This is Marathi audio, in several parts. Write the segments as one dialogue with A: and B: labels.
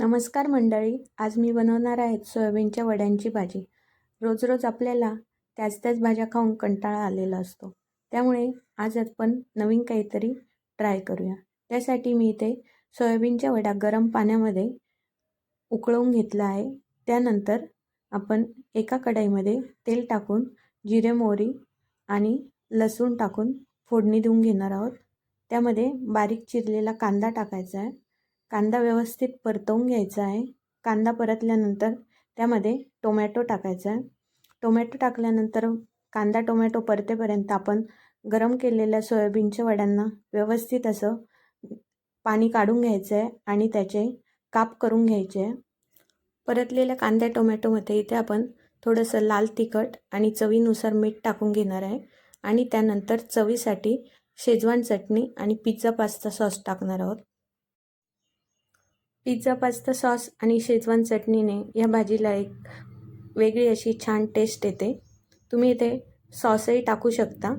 A: नमस्कार मंडळी आज मी बनवणार आहे सोयाबीनच्या वड्यांची भाजी. रोज रोज आपल्याला त्याच त्याच भाज्या खाऊन कंटाळा आलेला असतो. त्यामुळे आज आपण नवीन काहीतरी ट्राय करूया. त्यासाठी मी इथे सोयाबीनच्या वड्या गरम पाण्यामध्ये उकळवून घेतला आहे. त्यानंतर आपण एका कढाईमध्ये तेल टाकून जिरे मोहरी आणि लसूण टाकून फोडणी देऊन घेणार आहोत. त्यामध्ये बारीक चिरलेला कांदा टाकायचा आहे. कांदा व्यवस्थित परतवून घ्यायचा आहे. कांदा परतल्यानंतर त्यामध्ये टोमॅटो टाकायचा आहे. टोमॅटो टाकल्यानंतर कांदा टोमॅटो परतेपर्यंत आपण गरम केलेल्या सोयाबीनच्या वड्यांना व्यवस्थित असं पाणी काढून घ्यायचं आहे आणि त्याचे काप करून घ्यायचे आहे. परतलेल्या कांद्या टोमॅटोमध्ये इथे आपण थोडंसं लाल तिखट आणि चवीनुसार मीठ टाकून घेणार आहे. आणि त्यानंतर चवीसाठी शेजवान चटणी आणि पिझ्झा पास्ता सॉस टाकणार आहोत. पिझ्झा पास्ता सॉस आणि शेजवान चटणीने या भाजीला एक वेगळी अशी छान टेस्ट येते. तुम्ही इथे सॉसही टाकू शकता.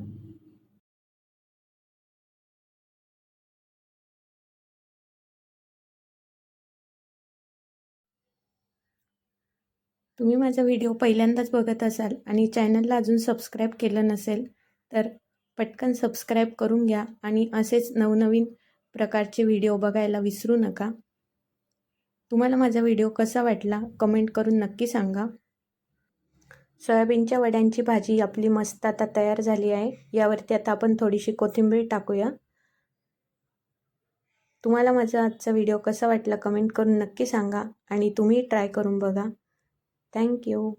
A: तुम्ही माझा व्हिडिओ पहिल्यांदाच बघत असाल आणि चॅनलला अजून सबस्क्राईब केलं नसेल तर पटकन सबस्क्राईब करून घ्या आणि असेच नवनवीन प्रकारचे व्हिडिओ बघायला विसरू नका. तुम्हाला माझा व्हिडिओ कसा वाटला कमेंट करून नक्की सांगा. सोयाबीनच्या वड्यांची भाजी आपली मस्त आता तयार झाली आहे. यावरती आता आपण थोडीशी कोथिंबीर टाकूया. तुम्हाला माझा आजचा व्हिडिओ कसा वाटला कमेंट करून नक्की सांगा आणि तुम्ही ट्राय करून बघा. थँक्यू